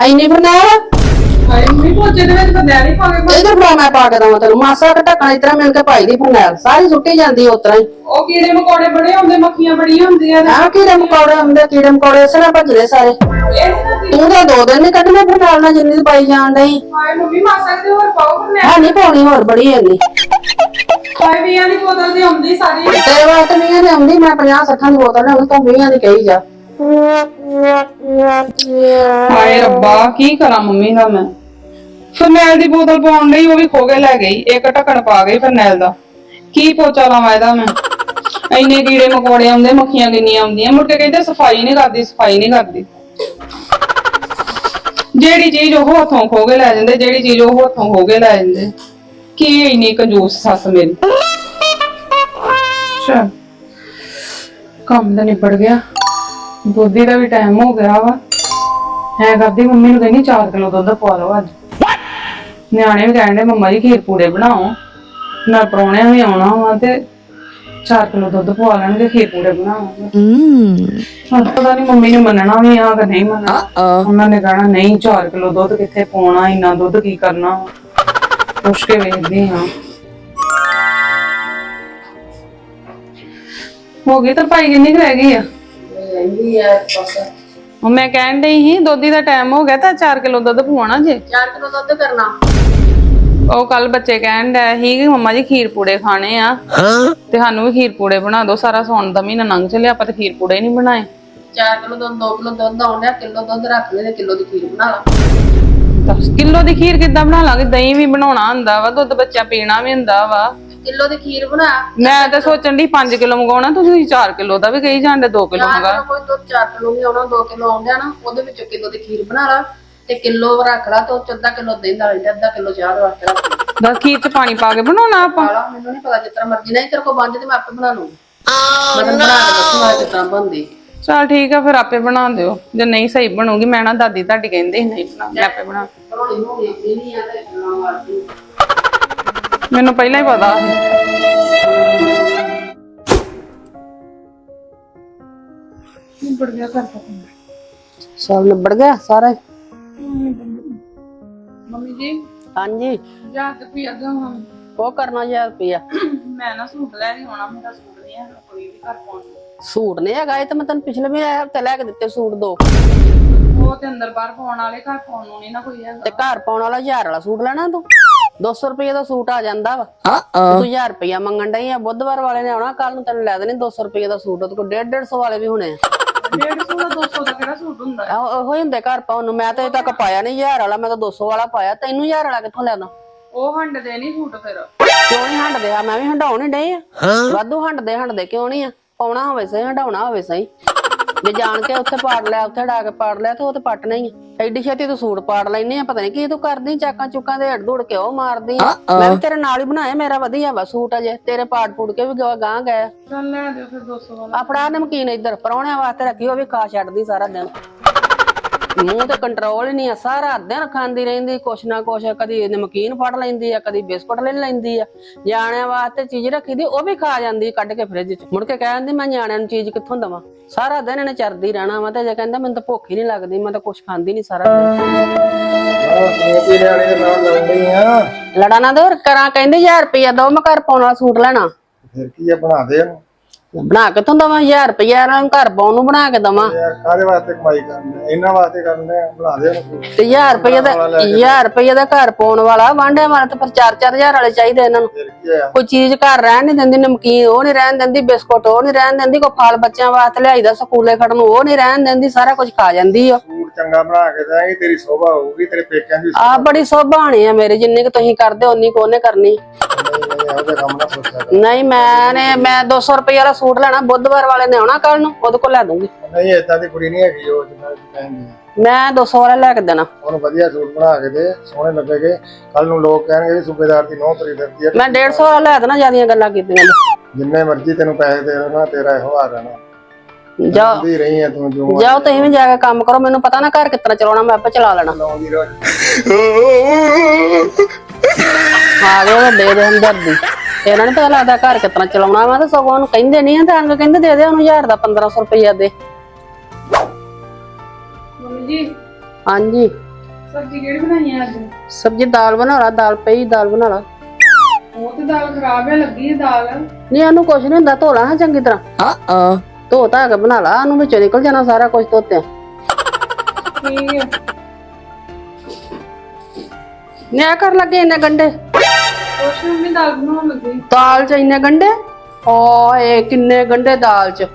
ਐਨੀ ਹਾਏ ਮੰਮੀ ਪੋਚੇ ਦੇ ਵਿੱਚ ਬੰਦਿਆ ਨਹੀਂ ਪਾ ਕੇ ਇਧਰ ਬੜਾ ਮੈਂ ਪਾ ਕੇ ਦਵਾਂ ਤੈਨੂੰ। ਮਾਸਾ ਕੁ ਢੱਕਣ ਇਤਰਾ ਮਿਲ ਕੇ ਪਾਈ ਦੀ ਫਰਨੈਲ ਸਾਰੀ ਸੁੱਟੀ ਜਾਂਦੀ ਉਤਰਾ ਹੀ। ਉਹ ਕੀੜੇ ਮਕੌੜੇ ਬੜੇ ਹੁੰਦੇ ਮੱਖੀਆਂ ਬੜੀਆਂ ਹੁੰਦੀਆਂ ਨੇ। ਆ ਕੀੜੇ ਮਕੌੜੇ ਹੁੰਦੇ ਕੀੜੇ ਮਕੌੜੇ ਇਸੇ ਭੱਜਦੇ ਸਾਰੇ। ਤੂੰ ਤਾਂ ਦੋ ਦਿਨ ਨਹੀਂ ਕੱਢਣੇ ਫਰਨੈਲ ਨਾਲ ਜਿੰਨੀ ਪਾਈ ਜਾਣ ਡਈ। ਹਾਏ ਮੰਮੀ ਮਾਸਾ ਕਿਤੇ ਹੋਰ ਪਾਓ ਫਿਰ ਹੈ ਨਹੀਂ ਪਾਉਣੀ ਹੋਰ ਬੜੀ ਇੰਨੀ। ਹਾਏ ਵੀਆਂ ਦੀ ਬੋਤਲ ਦੀ ਹੁੰਦੀ ਸਾਰੀ। ਤੇਰੇ ਵਾਸਤੇ ਨਹੀਂ ਨੇ ਆਉਂਦੀ ਮੈਂ 50 60 ਦੀ ਬੋਤਲ ਲਿਆਉਂਦੀ ਤੂੰ 20 ਦੀ ਕਹੀ ਜਾ। ਹਾਏ ਰੱਬਾ, ਕੀ ਕਰਾਂ ਮੰਮੀ ਨਾਲ ਮੈਂ? ਫਰਨੈਲ ਦੀ ਬੋਤਲ ਪਾਉਣ ਲਈ ਉਹ ਵੀ ਖੋ ਕੇ ਲੈ ਗਈ, ਇੱਕ ਢੱਕਣ ਪਾ ਗਈ ਫਰਨੈਲ ਦਾ। ਕੀ ਪੋਚਾ ਲਾਵਾਂ ਇਹਦਾ ਮੈਂ? ਇੰਨੇ ਕੀੜੇ ਮਕੌੜੇ ਆਉਂਦੇ, ਮੱਖੀਆਂ ਕਿੰਨੀਆਂ ਆਉਂਦੀਆਂ, ਮੁੜ ਕੇ ਕਹਿੰਦੇ ਸਫ਼ਾਈ ਨਹੀਂ ਕਰਦੀ, ਸਫ਼ਾਈ ਨਹੀਂ ਕਰਦੀ। ਜਿਹੜੀ ਚੀਜ਼ ਉਹ ਹੱਥੋਂ ਖੋ ਕੇ ਲੈ ਜਾਂਦੇ, ਜਿਹੜੀ ਚੀਜ਼ ਉਹ ਹੱਥੋਂ ਖੋ ਕੇ ਲੈ ਜਾਂਦੇ। ਕੀ ਇੰਨੀ ਕੰਜੂਸ ਸੱਸ ਮੇਰੀ? ਚਲ ਕੰਮ ਤਾਂ ਨਿਬੜ ਗਿਆ। ਦੁੱਧੀ ਦਾ ਵੀ ਟਾਈਮ ਹੋ ਗਿਆ ਵਾ। ਐ ਕਰਦੀ ਮੰਮੀ ਨੂੰ ਕਹਿੰਦੀ 4 ਕਿਲੋ ਦੁੱਧ ਪਵਾ ਲਓ ਅੱਜ। ਨਿਆਣੇ ਵੀ ਕਹਿੰਦੇ ਮੰਮਾ ਜੀ ਖੀਰ ਪੂੜੇ ਬਣਾਓ। ਨਾਲ ਪਰੌਣਿਆਂ ਵੀ ਆਉਣਾ ਵਾ ਤੇ 4 ਕਿਲੋ ਦੁੱਧ ਪਵਾ ਲੈਣਗੇ ਖੀਰ ਪੂੜੇ ਬਣਾਵਾਂਗੇ ਹੁਣ ਪਤਾ ਨਹੀਂ ਮੰਮੀ ਨੇ ਮੰਨਣਾ ਵੀ ਆ ਕਿ ਨਹੀਂ ਮੰਨਣਾ। ਉਹਨਾਂ ਨੇ ਕਹਿਣਾ ਨਹੀਂ 4 ਕਿਲੋ ਦੁੱਧ ਕਿੱਥੇ ਪਾਉਣਾ ਇੰਨਾ ਦੁੱਧ ਕੀ ਕਰਨਾ। ਪੁੱਛ ਕੇ ਵੇਖਦੇ ਹਾਂ। ਹੋ ਗਈ ਤਾਂ ਭਾਈ ਕਿੰਨੀ ਕੁ ਰਹਿ ਗਈ ਆ? ਉਹ ਮੈਂ ਕਹਿਣ ਡਈ ਸੀ ਦੋਦੀ ਦਾ ਟਾਈਮ ਹੋ ਗਿਆ ਤਾਂ 4 ਕਿਲੋ ਦੁੱਧ ਪਵਾਉਣਾ ਜੇ। 4 ਕਿਲੋ ਦੁੱਧ ਕਰਨਾ। ਉਹ ਕੱਲ ਬੱਚੇ ਕਹਿਣ ਡਿਆ ਸੀ ਕਿ ਮੰਮਾ ਜੀ ਖੀਰ ਪੂੜੇ ਖਾਣੇ ਆ। ਤੇ ਸਾਨੂੰ ਵੀ ਖੀਰ ਪੂੜੇ ਬਣਾ ਦਿਓ ਸਾਰਾ ਸੌਣ ਦਾ ਮਹੀਨਾ ਲੰਘ ਚੱਲਿਆ ਆਪਾਂ ਤੇ ਖੀਰ ਪੂੜੇ ਨਹੀਂ ਬਣਾਏ। 4 ਕਿਲੋ ਦੁੱਧ 2 ਕਿਲੋ ਦੁੱਧ ਆਉਂਦਾ ਕਿਲੋ ਦੁੱਧ ਰੱਖ ਲੈ ਤੇ ਕਿਲੋ ਦੀ ਖੀਰ ਬਣਾ ਲਾ। 10 ਕਿਲੋ ਦੀ ਖੀਰ ਕਿੱਦਾਂ ਬਣਾ ਲਾਂਗੇ? ਦਹੀਂ ਵੀ ਬਣਾਉਣਾ ਹੁੰਦਾ ਵਾ ਦੁੱਧ ਬੱਚਾ ਪੀਣਾ ਵੀ ਹੁੰਦਾ ਵਾ। ਕਿਲੋ ਦੀ ਖੀਰ ਬਣਾ। ਮੈਂ ਤਾਂ ਸੋਚਣ ਦੀ 5 ਕਿਲੋ ਮੰਗਾਉਣਾ ਤੁਸੀਂ 4 ਕਿਲੋ ਦਾ ਵੀ ਕਹੀ ਜਾਂਦੇ 2 ਕਿਲੋ ਮੰਗਾ। ਕੋਈ ਦੁੱਧ 4 ਕਿਲੋ ਵੀ ਆਉਣਾ 2 ਕਿਲੋ ਆਉਂਦਾ ਨਾ ਉਹਦੇ ਵਿੱਚੋਂ ਕਿਲੋ ਦੀ ਖੀਰ ਬਣਾ ਲਾ ਤੇ ਕਿਲੋ ਰੱਖ ਲਾ ਤੇ ਉਹ 'ਚ ਅੱਧਾ ਕਿਲੋ ਤੇ ਅੱਧਾ ਕਿਲੋ ਚਾਹ ਦੇ ਰੱਖ ਲਾ। ਦਸ ਖੀਰ ਚ ਪਾਣੀ ਪਾ ਕੇ ਬਣਾਉਣਾ ਆਪਾਂ। ਮੈਨੂੰ ਨਹੀਂ ਪਤਾ ਜਿਸ ਤਰ੍ਹਾਂ ਮਰਜ਼ੀ ਨਹੀਂ ਤੇਰੇ ਕੋਲ ਬੰਦ ਤੇ ਮੈਂ ਆਪੇ ਬਣਾ ਲੂੰਗੀ ਮੈਂ ਤੈਨੂੰ ਬਣਾ ਕੇ ਦੱਸੂਗਾ ਕਿਸ ਤਰ੍ਹਾਂ ਬਣਦੀ। ਚਲ ਠੀਕ ਆ ਫਿਰ ਆਪੇ ਬਣਾ ਦਿਓ। ਜੇ ਨਹੀਂ ਸਹੀ ਬਣੂਗੀ ਮੈਂ ਨਾ ਦਾਦੀ ਤੁਹਾਡੀ ਕਹਿੰਦੇ ਸੀ ਨਹੀਂ ਬਣਾ ਮੈਂ ਆਪੇ ਬਣਾ ਹੌਲੀ ਹੌਲੀ ਆਪਣੀ ਨਹੀਂ ਆ ਤੇ ਨਾ ਮਾਰਦੀ। ਮੈਨੂੰ ਪਹਿਲਾਂ ਹੀ ਪਤਾ ਸੀ। ਨਿਬੜ ਗਿਆ ਘਰ ਦਾ ਕੰਮ। ਸਭ ਨਿਬੜ ਗਿਆ ਸਾਰਾ? ਮੰਮੀ ਜੀ ਹਾਂਜੀ। ਜਾ ਕੇ ਪੀ ਅੱਗਾ ਹੁਣ ਉਹ ਕਰਨਾ 1000 ਰੁਪਿਆ ਮੈਂ ਨਾ ਸੂਟ ਲੈ ਕੇ ਆਉਣਾ ਮੇਰਾ ਸੂਟ ਨਹੀਂ ਹੈ ਕੋਈ ਵੀ ਘਰ ਪਾਉਣ। ਨੂੰ ਸੂਟ ਨਹੀਂ ਹੈਗਾ ਇਹ ਤਾਂ ਮੈਂ ਤੈਨੂੰ ਪਿਛਲੇ ਵੀ ਹਫ਼ਤੇ ਲੈ ਕੇ ਦਿੱਤੇ ਸੂਟ ਦੋ। ਉਹ ਤੇ ਅੰਦਰ ਬਾਹਰ ਪਾਉਣ ਵਾਲੇ ਘਰ ਪਾਉਣ ਨੂੰ ਨਹੀਂ ਨਾ ਕੋਈ ਹੈਗਾ। ਤੇ ਘਰ ਪਾਉਣ ਵਾਲਾ 1000 ਵਾਲਾ ਸੂਟ ਲੈਣਾ ਤੂੰ? 200 ਰੁਪਏ ਦਾ ਸੂਟ ਆ ਜਾਂਦਾ ਵਾ। ਤੂੰ 1000 ਰੁਪਇਆ ਮੰਗਣ ਡਈ ਆ ਬੁੱਧਵਾਰ ਵਾਲੇ ਨੇ ਆਉਣਾ ਕੱਲ ਨੂੰ ਤੈਨੂੰ ਲੈ ਦੇਣੇ 200 ਰੁਪਏ ਦਾ ਸੂਟ ਉਹਦੇ ਕੋਲ 150 150 ਵਾਲੇ ਵੀ ਹੋਣੇ ਆ। 150 ਦਾ 200 ਦਾ ਕਿਹੜਾ ਸੂਟ ਹੁੰਦਾ? ਹੈ? ਆਹੋ ਉਹੋ ਹੀ ਹੁੰਦੇ ਘਰ ਪਾਉਣ ਨੂੰ। ਮੈਂ ਤਾਂ ਅਜੇ ਤੱਕ ਪਾਇਆ ਨਹੀਂ 1000 ਵਾਲਾ ਮੈਂ ਤਾਂ 200 ਵਾਲਾ ਪਾਇਆ। ਤੈਨੂੰ 1000 ਵਾਲਾ ਕਿੱਥੋਂ ਲੈਣਾ? ਉਹ ਹੰਡਦੇ ਨਹੀਂ ਸੂਟ ਫਿਰ। ਕਿਉਂ ਨਹੀਂ ਹੰਡਦੇ? ਆ ਮੈਂ ਵੀ ਹੰਡਾਉਣ ਹੀ ਡਈ ਆ। ਵਾਧੂ ਹੰਡਦੇ ਹੰਡਦੇ ਕਿਉਂ ਨਹੀਂ ਆ? ਪਾਉਣਾ ਹੋਵੇ ਸਹੀ ਹੰਡਾਉਣਾ ਹੋਵੇ ਸਹੀ। ਜੇ ਜਾਣ ਕੇ ਉੱਥੇ ਪਾੜ ਲਿਆ ਉੱਥੇ ਡਾ ਕੇ ਪਾੜ ਲਿਆ ਤੇ ਉਹ ਤੇ ਪੱਟਣਾ ਹੀ ਆ। ਐਡੀ ਛੇਤੀ ਤੂੰ ਸੂਟ ਪਾੜ ਲੈਨੇ ਆ ਪਤਾ ਨਹੀਂ ਕੀ ਤੂੰ ਕਰਦੀ ਚਾਕਾਂ ਚੁੱਕਾਂ ਦੇ ਹੜ ਦੂੜ ਕੇ ਉਹ ਮਾਰਦੀ ਆ। ਮੈਂ ਵੀ ਤੇਰੇ ਨਾਲ ਹੀ ਬਣਾਇਆ ਮੇਰਾ ਵਧੀਆ ਵਾ ਸੂਟ ਅਜੇ ਤੇਰੇ ਪਾੜ ਪੂੜ ਕੇ ਵੀ ਗਾਂ ਗਾਂ ਗਏ ਚੱਲ ਲੈ ਦਿਓ ਫਿਰ 200 ਵਾਲਾ। ਆਪਣਾ ਨਮਕੀਨ ਇੱਧਰ ਪਰੌਣਿਆਂ ਵਾਸਤੇ ਰੱਖੀ ਉਹ ਵੀ ਖਾ ਛੱਡਦੀ ਸਾਰਾ ਦਿਨ। ਮੂੰਹ ਤੇ ਕੰਟਰੋਲ ਹੀ ਨਹੀਂ ਆ ਸਾਰਾ ਦਿਨ ਖਾਂਦੀ ਰਹਿੰਦੀ ਕੁਛ ਨਾ ਕੁਛ ਕਦੀ ਨਮਕੀਨ ਫੜ ਲੈਂਦੀ ਆ ਕਦੀ ਬਿਸਕੁਟ ਲੈ ਲੈਂਦੀ ਆ ਨਿਆਣਿਆਂ ਵਾਸਤੇ ਚੀਜ਼ ਰੱਖੀ ਦੀ ਉਹ ਵੀ ਖਾ ਜਾਂਦੀ ਕੱਢ ਕੇ ਫ੍ਰਿਜ 'ਚ। ਮੁੜ ਕੇ ਕਹਿੰਦੀ ਮੈਂ ਨਿਆਣਿਆਂ ਨੂੰ ਚੀਜ਼ ਕਿੱਥੋਂ ਦਵਾਂ? ਸਾਰਾ ਦਿਨ ਇਹਨੇ ਚਰਦੀ ਰਹਿਣਾ ਵਾ ਤੇ ਜੇ ਕਹਿੰਦਾ ਮੈਨੂੰ ਤਾਂ ਭੁੱਖ ਹੀ ਨਹੀਂ ਲੱਗਦੀ ਮੈਂ ਤਾਂ ਕੁਛ ਖਾਂਦੀ ਨਹੀਂ ਸਾਰਾ ਦਿਨ। ਮੋਤੀ ਨਿਆਣੇ ਦੇ ਨਾਲ ਲੜਨੀ ਆ। ਲੜਾ ਨਾ ਦੋ ਕਰਾਂ ਕਹਿੰਦੇ 1000 ਰੁਪਇਆ ਦੋ ਮੈਂ ਘਰ ਪਾਉਣ ਵਾਲਾ ਸੂਟ ਲੈਣਾ। ਫਿਰ ਕੀ ਆ ਬਣਾ ਦੇ ਇਹਨੂੰ। ਬਣਾ ਕੇ ਤੁਹਾਨੂੰ ਦਵਾਂ 1000 ਰੁਪਇਆ ਇਹਨਾਂ ਨੂੰ ਘਰ ਪਾਉਣ ਨੂੰ ਬਣਾ ਕੇ ਦਵਾਂ। ਯਾਰ ਕਾਹਦੇ ਵਾਸਤੇ ਕਮਾਈ ਕਰਨੀ? ਇਹਨਾਂ ਵਾਸਤੇ ਕਰਨੇ ਬਣਾ ਦੇ ਤੇ 1000 ਰੁਪਏ ਦਾ 1000 ਰੁਪਏ ਦਾ ਘਰ ਪਾਉਣ ਵਾਲਾ ਵਾਂਡੇ ਵਾਲਾ ਤਾਂ ਫਿਰ 4-4000 ਵਾਲੇ ਚਾਹੀਦੇ ਇਹਨਾਂ ਨੂੰ। ਫਿਰ ਕੀ ਆ? ਕੋਈ ਚੀਜ਼ ਘਰ ਰਹਿਣ ਨਹੀਂ ਦਿੰਦੀ ਨਮਕੀਨ ਉਹ ਨਹੀਂ ਰਹਿਣ ਦਿੰਦੀ ਬਿਸਕੁਟ ਉਹ ਨਹੀਂ ਰਹਿਣ ਦਿੰਦੀ ਕੋਈ ਫਲ ਬੱਚਿਆਂ ਵਾਸਤੇ ਲਿਆਈਦਾ ਸਕੂਲੇ ਖੜਨ ਨੂੰ ਉਹ ਨਹੀਂ ਰਹਿਣ ਦਿੰਦੀ ਸਾਰਾ ਕੁਝ ਖਾ ਜਾਂਦੀ ਆ। ਸੂਟ ਚੰਗਾ ਬਣਾ ਕੇ ਦੇਾਂਗੇ ਤੇਰੀ ਸੋਭਾ ਹੋਊਗੀ ਤੇਰੇ ਪੇਕਿਆਂ ਦੀ ਆ ਬੜੀ ਸੋਭਾਣੀ ਆ ਮੇਰੇ ਜਿੰਨੀ ਕਿ ਤੁਸੀਂ ਕਰਦੇ ਓਨੀ ਕੋ ਉਹਨੇ ਕਰਨੀ। ਨਹੀਂ ਨਹੀਂ ਇਹੋ ਜਿਹਾ ਕੰਮ ਨਾ ਸੋਚਿਆ ਕਰ। ਨਹੀਂ ਮੈਂ ਨੇ ਮੈਂ 200 ਰੁਪਏ ਵਾਲਾ ਸੂਟ ਲੈਣਾ ਬੁੱਧਵਾਰ ਵਾਲੇ ਨੇ ਆਉਣਾ ਕੱਲ ਨੂੰ ਉਹਦੇ ਕੋਲ ਲੈ ਦੂੰਗੀ ਨਹੀਂ ਏਦਾਂ ਦੀ ਕੁੜੀ ਨਹੀਂ ਹੈਗੀ ਉਹ ਜਿੰਨਾ ਕਹਿੰਦੀ। ਮੈਂ 200 ਵਾਲਾ ਲੈ ਕੇ ਦੇਣਾ। ਉਹਨੂੰ ਵਧੀਆ ਸੂਟ ਬਣਾ ਕੇ ਦੇ ਸੋਹਣੇ ਲੱਗੇਗੇ ਕੱਲ ਨੂੰ ਲੋਕ ਕਹਿਣਗੇ ਵੀ ਸੂਬੇਦਾਰ ਦੀ ਨੌ ਤੁਰੀ ਫਿਰਦੀ ਆ ਮੈਂ 150 ਵਾਲਾ ਲੈ ਦੇਣਾ ਜਿਆਦੀਆਂ ਗੱਲਾਂ ਕੀਤੀਆਂ ਨੇ। ਜਿੰਨੇ ਮਰਜ਼ੀ ਤੈਨੂੰ ਪੈਸੇ ਦੇ ਦੇਣਾ ਤੇਰਾ ਇਹੋ ਹਾਲ ਰਹਿਣਾ। ਜਾਓ। ਦੀ ਰਹੀ ਆ ਤੂੰ ਜੋ ਜਾਓ ਤੁਸੀਂ ਵੀ ਜਾ ਕੇ ਕੰਮ ਕਰੋ ਮੈਨੂੰ ਪਤਾ ਨਾ ਘਰ ਕਿਤਨਾ ਚਲਾਉਣਾ ਮੈਂ ਆਪੇ ਚਲਾ ਲੈਣਾ। ਲਾਉਂਦੀ ਰੋਜ਼ ਆ ਗਏ ਵੱਡੇ ਦੇ ਹਮਦਰਦੀ ਤੇ ਇਹਨਾਂ ਨੂੰ ਪਤਾ ਲੱਗਦਾ ਘਰ ਕਿਤਨਾ ਚਲਾਉਣਾ ਵਾ ਤੇ ਸਗੋਂ ਉਹਨੂੰ ਕਹਿੰਦੇ ਨਹੀਂ ਆ ਤਾਂ ਅੰਗ ਕਹਿੰਦੇ ਦੇ ਦੇ ਉਹਨੂੰ 1000 ਦਾ 1500 ਰੁਪਇਆ ਦੇ। ਮੰਮੀ ਜੀ ਹਾਂਜੀ। ਸਬਜ਼ੀ ਕਿਹੜੀ ਬਣਾਈ ਆ ਅੱਜ? ਸਬਜ਼ੀ ਦਾਲ ਬਣਾ ਲਾ ਦਾਲ ਪਈ ਦਾਲ ਬਣਾ ਲਾ। ਉਹ ਤੇ ਦਾਲ ਖਰਾਬ ਹੈ ਲੱਗੀ ਹੈ ਦਾਲ। ਨਹੀਂ ਇਹਨੂੰ ਕੁਛ ਨਹੀਂ ਹੁੰਦਾ ਧੋ ਲਾ ਚੰਗੀ ਤਰ੍ਹਾਂ। ਧੋ ਧਾ ਕੇ ਬਣਾ ਲਾ ਉਹਨੂੰ ਵਿੱਚੋਂ ਨਿਕਲ ਜਾਣਾ ਸਾਰਾ ਕੁਝ ਧੋਤੇ ਠੀਕ ਹੈ ਨਿਆ ਕਰ ਲੱਗੇ ਇੰਨੇ ਗੰਡੇ ਕੁਛ ਨੀ, ਮੰਮੀ ਦਾਲ ਬਣਾਉਣ ਲੱਗੀ। ਦਾਲ ਚ ਇੰਨੇ ਗੰਡੇ ਓਏ ਕਿੰਨੇ ਗੰਡੇ ਦਾਲ ਚ?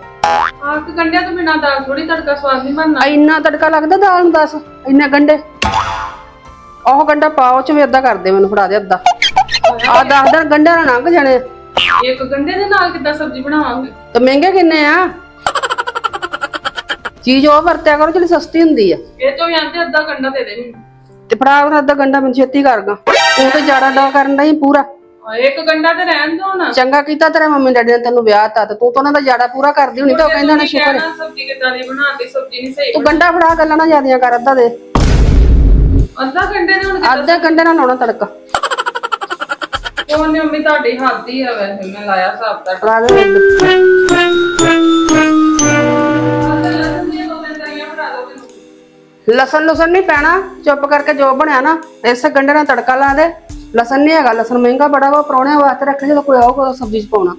ਆਹ ਕਿ ਗੰਡਿਆਂ ਤੋਂ ਬਿਨਾਂ ਦਾਲ ਥੋੜੀ ਤੜਕਾ ਸਵਾਦ ਨਹੀਂ ਬਣਨਾ। ਇੰਨਾ ਤੜਕਾ ਲੱਗਦਾ ਦਾਲ ਨੂੰ ਦੱਸ ਇੰਨੇ ਗੰਡੇ ਉਹ ਗੰਡਾ ਪਾਓ ਚ ਵੀ ਅੱਧਾ ਕਰ ਦੇ ਮੈਨੂੰ ਫੜਾ ਦੇ ਅੱਧਾ। ਆ ਦਸ ਦਿਨ ਗੰਡਿਆਂ ਨਾਲ ਲੰਘ ਜਾਣੇ। ਇੱਕ ਗੰਡੇ ਦੇ ਨਾਲ ਕਿੱਦਾਂ ਸਬਜ਼ੀ ਬਣਾਵਾਂਗੇ? ਤੇ ਮਹਿੰਗੇ ਕਿੰਨੇ ਆ? ਚੀਜ਼ ਉਹ ਵਰਤਿਆ ਕਰੋ ਜਿਹੜੀ ਸਸਤੀ ਹੁੰਦੀ ਆ। ਇਹ ਤੋਂ ਵੀ ਆਂਦੇ ਅੱਧਾ ਗੰਡਾ ਦੇ ਦੇ ਮੈਨੂੰ। ਤੇ ਫੜਾ ਉਹ ਅੱਧਾ ਗੰਡਾ ਮੈਨੂੰ ਛੇਤੀ ਕਰਗਾ ਤੂੰ ਤੇ ਜਾੜਾ ਡਾ ਕਰਨ ਦਾ ਹੀ ਪੂਰਾ ਇੱਕ ਗੰਡਾ ਤੇ ਰਹਿਣ ਦੋ ਨਾ। ਚੰਗਾ ਕੀਤਾ ਤੇਰੇ ਮੰਮੀ ਡੈਡੀ ਨੇ ਤੈਨੂੰ ਵਿਆਹ ਤਾ ਤੇ ਤੂੰ ਤਾਂ ਉਹਨਾਂ ਦਾ ਜਾੜਾ ਪੂਰਾ ਕਰਦੀ ਹੋਣੀ ਤਾਂ ਉਹ ਕਹਿੰਦਾ ਨਾ ਸ਼ੁਕਰ ਹੈ। ਸਬਜ਼ੀ ਕਿੱਦਾਂ ਦੀ ਬਣਾਤੀ ਸਬਜ਼ੀ ਨਹੀਂ ਸਹੀ ਤੂੰ ਗੰਡਾ ਫੜਾ ਗੱਲਾਂ ਨਾ ਜਿਆਦੀਆਂ ਕਰ ਅੱਧਾ ਦੇ। ਅੱਧਾ ਗੰਡੇ ਦੇ ਹੁਣ ਅੱਧੇ ਗੰਡੇ ਨਾਲ ਲਾਉਣਾ ਤੜਕਾ। ਕਿਉਂ ਨਹੀਂ ਮੰਮੀ ਤੁਹਾਡੀ ਹੱਦ ਹੀ ਆ ਵੈਸੇ ਮੈਂ ਲਾਇਆ ਹਿਸਾਬ ਦੇ। ਲਸਣ ਲਸਣ ਨਹੀਂ ਪੈਣਾ ਚੁੱਪ ਕਰਕੇ ਜੋ ਬਣਿਆ ਨਾ ਇਸੇ ਗੰਡੇ ਨਾਲ ਤੜਕਾ ਲਾ ਦੇ। ਲਸਣ ਨਹੀਂ ਹੈਗਾ ਲਸਣ ਮਹਿੰਗਾ ਬੜਾ ਵਾ ਪਰੌਣਿਆਂ ਵਾਸਤੇ ਰੱਖਣੇ ਜਦੋਂ ਕੋਈ ਆਊਗਾ ਉਦੋਂ ਸਬਜ਼ੀ ਚ ਪਾਉਣਾ।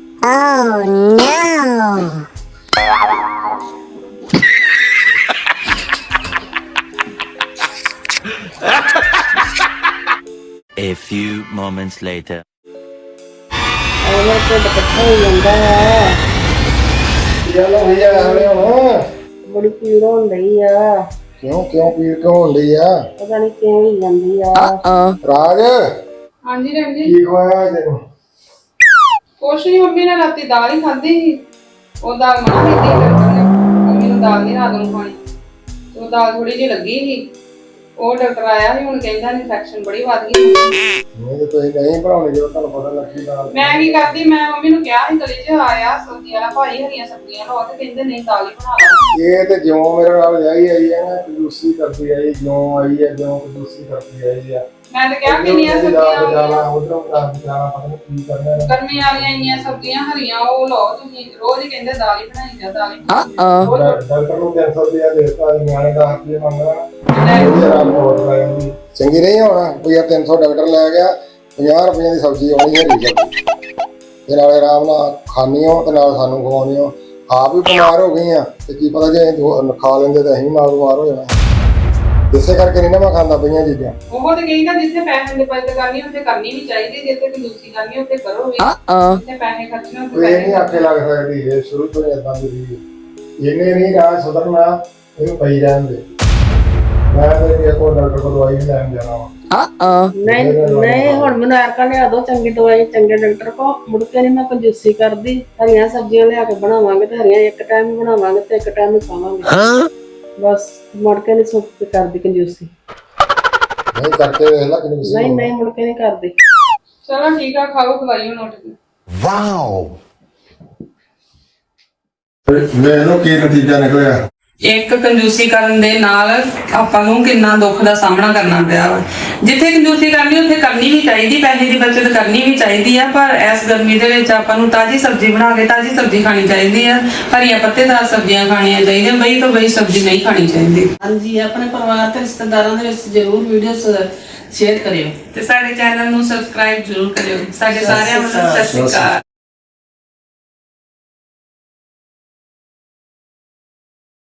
A few moments later. ਐਵੇਂ ਢਿੱਡ ਇਕੱਠਾ ਹੋ ਜਾਂਦਾ ਹੈ। ਚੱਲ ਹੋਈ ਜਾ ਐਵੇਂ ਹੁਣ ਬੜੀ ਪੀੜ ਹੋਣ ਰਹੀ ਆ। ਕਿਉਂ ਕਿਉਂ ਪੀੜ ਕਿਉਂ ਡਈ ਆ? ਪਤਾ ਨਹੀਂ ਕਿਉਂ ਹੀ ਜਾਂਦੀ ਆ। ਰਾਜ? ਹਾਂਜੀ ਰਣਜੀ ਕੀ ਹੋਇਆ ਤੈਨੂੰ ਕੁਛ ਨਹੀਂ ਮੰਮੀ ਨੇ ਰਾਤੀ ਦਾਲ ਹੀ ਖਾਧੀ ਸੀ। ਉਹ ਦਾਲ ਮਨਾ ਕੀਤੀ ਡਾਕਟਰ ਨੇ ਮੰਮੀ ਨੂੰ ਦਾਲ ਨਹੀਂ ਰਾਤ ਨੂੰ ਖਾਣੀ। ਉਹ ਦਾਲ ਥੋੜੀ ਜਿਹੀ ਲੱਗੀ ਸੀ। ਉਹ ਡਾਕਟਰ ਆਇਆ ਸੀ ਹੁਣ ਕਹਿੰਦਾ ਇਨਫੈਕਸ਼ਨ ਬੜੀ ਵੱਧ ਗਈ ਨਹੀਂ ਤੇ ਤੁਸੀਂ ਨਹੀਂ ਬਣਾਉਣੇ ਜਦੋਂ ਤੁਹਾਨੂੰ ਪਤਾ ਲੱਗੀ ਨਾਲ ਮੈਂ ਕੀ ਕਰਦੀ ਮੈਂ ਮੰਮੀ ਨੂੰ ਕਿਹਾ ਸੀ ਗਲੀ 'ਚ ਆਇਆ ਸਬਜ਼ੀ ਵਾਲਾ ਭਾਈ ਹਰੀਆਂ ਸਬਜ਼ੀਆਂ ਲਓ ਤੇ ਕਹਿੰਦੇ ਨਹੀਂ ਦਾਲ ਹੀ ਬਣਾ ਲਾ। ਇਹ ਤੇ ਜਿਉਂ ਮੇਰੇ ਨਾਲ ਜਾਈ ਆਈ ਹੈ ਨਾ ਕੰਜੂਸੀ ਕਰਦੀ ਆਈ ਜਿਉਂ ਆਈ ਹੈ ਜਿਉਂ ਕੰਜੂਸੀ ਕਰਦੀ ਆਈ ਆ। ਮੈਂ ਤਾਂ ਕਿਹਾ ਕਿੰਨੀਆਂ ਸਬਜ਼ੀਆਂ ਆ ਜਾਣਾ ਉਧਰੋਂ ਜਾਣਾ ਪਤਾ ਨਹੀਂ ਕੀ ਕਰਨਾ ਹੈ। ਗਰਮੀ ਵਾਲੀਆਂ ਇੰਨੀਆਂ ਸਬਜ਼ੀਆਂ ਹਰੀਆਂ ਉਹ ਲਓ ਤੁਸੀਂ ਰੋਜ਼ ਹੀ ਕਹਿੰਦੇ ਦਾਲ ਹੀ ਬਣਾਈ ਜਾ ਦਾਲ ਹੀ ਬਣਾਈ ਜਾ। ਡਾਕਟਰ ਨੂੰ 300 ਰੁਪਇਆ ਦੇਤਾ ਨਿਆਣੇ ਦਾ ਰੁਪਏ ਮੰਗਣਾ ਉਹਦੇ ਨਾਲ ਹੋਰ ਲੈ ਜਾਂਦੀ ਚੰਗੀ ਨਹੀਂ ਹੋਣਾ ਕੋਈ 300 ਡਾਕਟਰ ਲੈ ਗਿਆ 50 ਰੁਪਏ ਦੀ ਸਬਜ਼ੀ ਆਉਣੀ ਹੈ ਸਬਜ਼ੀ ਤੇ ਨਾਲੇ ਆਰਾਮ ਨਾਲ ਖਾਣੀ ਹੋ ਤੇ ਨਾਲ ਸਾਨੂੰ ਖਵਾਉਣੀ ਹੋ। ਆਪ ਵੀ ਬਿਮਾਰ ਹੋ ਗਈ ਆ ਤੇ ਕੀ ਪਤਾ ਜੇ ਅਸੀਂ ਦੋ- ਖਾ ਲੈਂਦੇ ਤਾਂ ਅਸੀਂ ਵੀ ਨਾਲ ਬਿਮਾਰ ਹੋ ਜਾਣਾ। ਇਸੇ ਕਰਕੇ ਨਹੀਂ ਨਾ ਮੈਂ ਖਾਂਦਾ ਪਈਆਂ ਚੀਜ਼ਾਂ। ਉਹ ਤੇ ਕਹਿੰਦਾ ਜਿੱਥੇ ਪੈਸੇ ਦੀ ਬਚਤ ਕਰਨੀ ਉੱਥੇ ਕਰਨੀ ਵੀ ਚਾਹੀਦੀ ਜਿੱਥੇ ਕੰਜੂਸੀ ਕਰਨੀ ਉੱਥੇ ਕਰੋ ਵੀ। ਜਿੱਥੇ ਪੈਸੇ ਖਰਚਣੇ ਉੱਥੇ ਕੋਈ ਨਹੀਂ ਆਖੇ ਲੱਗ ਸਕਦੀ ਇਹ ਸ਼ੁਰੂ ਤੋਂ ਹੀ ਏਦਾਂ ਦੀ ਰਹੀ ਇਹਨੇ ਨਹੀਂ ਰਾਜ ਸੁਧਰਨਾ ਇਹਨੂੰ ਪਈ ਰਹਿਣ ਦੇ। ਮੈਂ ਤੇ ਇਹ ਕੋਲ ਡਾਕਟਰ ਕੋਲ ਦਵਾਈ ਲੈਣ ਜਾਣਾ ਵਾ। ਨਹੀਂ ਨਹੀਂ ਹੁਣ ਮੈਨੂੰ ਐਰਕਾ ਲਿਆ ਦੋ ਚੰਗੀ ਦਵਾਈ ਚੰਗੇ ਡਾਕਟਰ ਕੋ ਮੁੜ ਕੇ ਨਹੀਂ ਮੈਂ ਕੰਜੂਸੀ ਕਰਦੀ। ਹਰੀਆਂ ਸਬਜ਼ੀਆਂ ਲਿਆ ਕੇ ਬਣਾਵਾਂਗੇ ਤੇ ਹਰੀਆਂ ਇੱਕ ਟਾਈਮ ਬਣਾਵਾਂਗੇ ਤੇ ਇੱਕ ਟਾਈਮ ਹੀ ਖਾਵਾਂਗੇ। ਬਸ ਮੁੜ ਕੇ ਨਹੀਂ ਸੁੱਕ ਕੇ ਕਰਦੀ ਕੰਜੂਸੀ। ਨਹੀਂ ਕਰਕੇ ਵੇਖ ਲੈ ਕਿੰਨੀ ਨਹੀਂ ਨਹੀਂ ਮੁੜ ਕੇ ਨਹੀਂ ਕਰਦੀ। ਚਲੋ ਠੀਕ ਆ ਖਾਓ ਦਵਾਈ ਹੁਣ ਉੱਠ ਕੇ ਮੈਨੂੰ ਕੀ ਨਤੀਜਾ ਨਿਕਲਿਆ? ਇੱਕ ਕੰਜੂਸੀ ਕਰਨ ਦੇ ਨਾਲ ਆਪਾਂ ਨੂੰ ਕਿੰਨਾ ਦੁੱਖ ਦਾ ਸਾਹਮਣਾ ਕਰਨਾ ਪਿਆ ਵਾ। ਜਿੱਥੇ ਕੰਜੂਸੀ ਕਰਨੀ ਉੱਥੇ ਕਰਨੀ ਵੀ ਚਾਹੀਦੀ ਪੈਸੇ ਦੀ ਬਚਤ ਕਰਨੀ ਵੀ ਚਾਹੀਦੀ ਆ ਪਰ ਇਸ ਗਰਮੀ ਦੇ ਵਿੱਚ ਆਪਾਂ ਨੂੰ ਤਾਜ਼ੀ ਸਬਜ਼ੀ ਬਣਾ ਕੇ ਤਾਜ਼ੀ ਸਬਜ਼ੀ ਖਾਣੀ ਚਾਹੀਦੀ ਆ ਹਰੀਆਂ ਪੱਤੇਦਾਰ ਸਬਜ਼ੀਆਂ ਖਾਣੀਆਂ ਚਾਹੀਦੀਆਂ ਬਈ ਤੋਂ ਬਈ ਸਬਜ਼ੀ ਨਹੀਂ ਖਾਣੀ ਚਾਹੀਦੀ। ਹਾਂਜੀ ਆਪਣੇ ਪਰਿਵਾਰ ਤੇ ਰਿਸ਼ਤੇਦਾਰਾਂ ਦੇ ਵਿੱਚ ਜ਼ਰੂਰ ਵੀਡੀਓ ਸ਼ੇਅਰ ਕਰਿਓ। ਤੇ ਸਾਡੇ ਚੈਨਲ ਨੂੰ ਸਬਸਕ੍ਰਾਈਬ ਜ਼ਰੂਰ ਕਰਿਓ। ਸਾਡੇ ਸਾਰਿਆਂ ਨੂੰ ਸਤਿ ਸ਼੍ਰੀ ਅਕਾਲ।